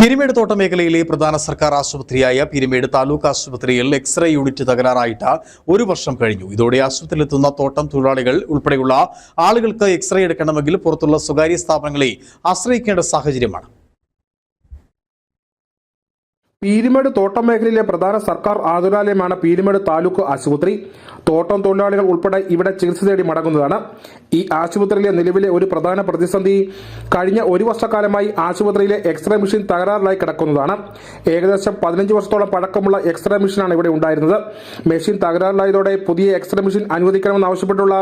പിരിമേട് തോട്ട മേഖലയിലെ പ്രധാന സർക്കാർ ആശുപത്രിയായ പിരിമേട് താലൂക്ക് ആശുപത്രിയിൽ എക്സ്റേ യൂണിറ്റ് തകരാറായിട്ട് ഒരു വർഷം കഴിഞ്ഞു. ഇതോടെ ആശുപത്രിയിലെത്തുന്ന തോട്ടം തൊഴിലാളികൾ ഉൾപ്പെടെയുള്ള ആളുകൾക്ക് എക്സ്റേ എടുക്കണമെങ്കിൽ പുറത്തുള്ള സ്വകാര്യ സ്ഥാപനങ്ങളെ ആശ്രയിക്കേണ്ട സാഹചര്യമാണ്. പീരിമേട് തോട്ടം മേഖലയിലെ പ്രധാന സർക്കാർ ആതുരാലയമാണ് പീരുമേട് താലൂക്ക് ആശുപത്രി. തോട്ടം തൊഴിലാളികൾ ഉൾപ്പെടെ ഇവിടെ ചികിത്സ തേടി മടങ്ങുന്നതാണ്. ഈ ആശുപത്രിയിലെ നിലവിലെ ഒരു പ്രധാന പ്രതിസന്ധി കഴിഞ്ഞ ഒരു വർഷക്കാലമായി ആശുപത്രിയിലെ എക്സ്റേ മെഷീൻ തകരാറിലായി കിടക്കുന്നതാണ്. ഏകദേശം പതിനഞ്ച് വർഷത്തോളം പഴക്കമുള്ള എക്സ്റേ മെഷീനാണ് ഇവിടെ ഉണ്ടായിരുന്നത്. മെഷീൻ തകരാറിലായതോടെ പുതിയ എക്സ്റേ മെഷീൻ അനുവദിക്കണമെന്നാവശ്യപ്പെട്ടുള്ള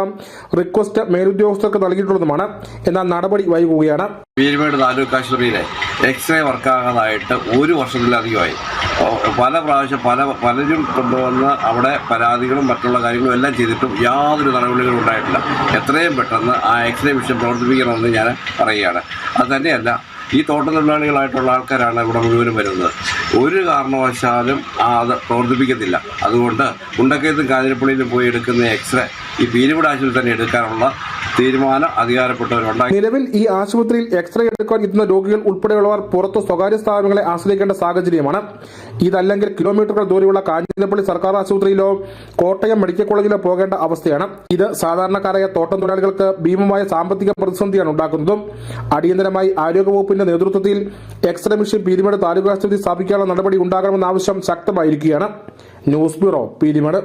റിക്വസ്റ്റ് മേലുദ്യോഗസ്ഥർക്ക് നൽകിയിട്ടുള്ളതുമാണ്. എന്നാൽ നടപടി വൈകുകയാണ്. പീരുമേട് താലൂക്ക് ആശുപത്രിയിലെ എക്സ്റേ വർക്കാകാതായിട്ട് ഒരു വർഷത്തിലധികമായി. പല പ്രാവശ്യം പല പലരും കൊണ്ടുവന്ന് അവിടെ പരാതികളും മറ്റുള്ള കാര്യങ്ങളും എല്ലാം ചെയ്തിട്ടും യാതൊരു നടപടികളും ഉണ്ടായിട്ടില്ല. എത്രയും പെട്ടെന്ന് ആ എക്സ്റേ മിഷൻ പ്രവർത്തിപ്പിക്കണമെന്ന് ഞാൻ പറയുകയാണ്. അത് തന്നെയല്ല ഈ തോട്ടത്തൊഴിലാളികളായിട്ടുള്ള ആൾക്കാരാണ് ഇവിടെ മുഴുവനും വരുന്നത്. ഒരു കാരണവശാലും അത് പ്രവർത്തിപ്പിക്കത്തില്ല. അതുകൊണ്ട് ഉണ്ടക്കയത്തും കാഞ്ഞിരപ്പള്ളിയിലും പോയി എടുക്കുന്ന എക്സ്റേ ഈ പീരുമേട് ആശുപത്രി തന്നെ എടുക്കാനുള്ള തീരുമാനം അധികാരപ്പെട്ടവരുണ്ടായി നിലവിൽ ഈ ആശുപത്രിയിൽ എക്സ്റേ എടുക്കാൻ എത്തുന്ന രോഗികൾ ഉൾപ്പെടെയുള്ളവർ പുറത്ത് സ്വകാര്യ സ്ഥാപനങ്ങളെ ആശ്രയിക്കേണ്ട സാഹചര്യമാണ്. ഇതല്ലെങ്കിൽ കിലോമീറ്ററുകൾ ദൂരെയുള്ള കാഞ്ഞിരപ്പള്ളി സർക്കാർ ആശുപത്രിയിലോ കോട്ടയം മെഡിക്കൽ കോളേജിലോ പോകേണ്ട അവസ്ഥയാണ്. ഇത് സാധാരണക്കാരായ തോട്ടം തൊഴിലാളികൾക്ക് ഭീമമായ സാമ്പത്തിക പ്രതിസന്ധിയാണ് ഉണ്ടാക്കുന്നതും. അടിയന്തരമായി ആരോഗ്യവകുപ്പിന്റെ നേതൃത്വത്തിൽ എക്സ്റേ മെഷീൻ പീരിമേട് താലൂക്ക് ആശുപത്രി സ്ഥാപിക്കാനുള്ള നടപടി ഉണ്ടാകണമെന്ന ആവശ്യം ശക്തമായിരിക്കുകയാണ്. News bureau Peermade.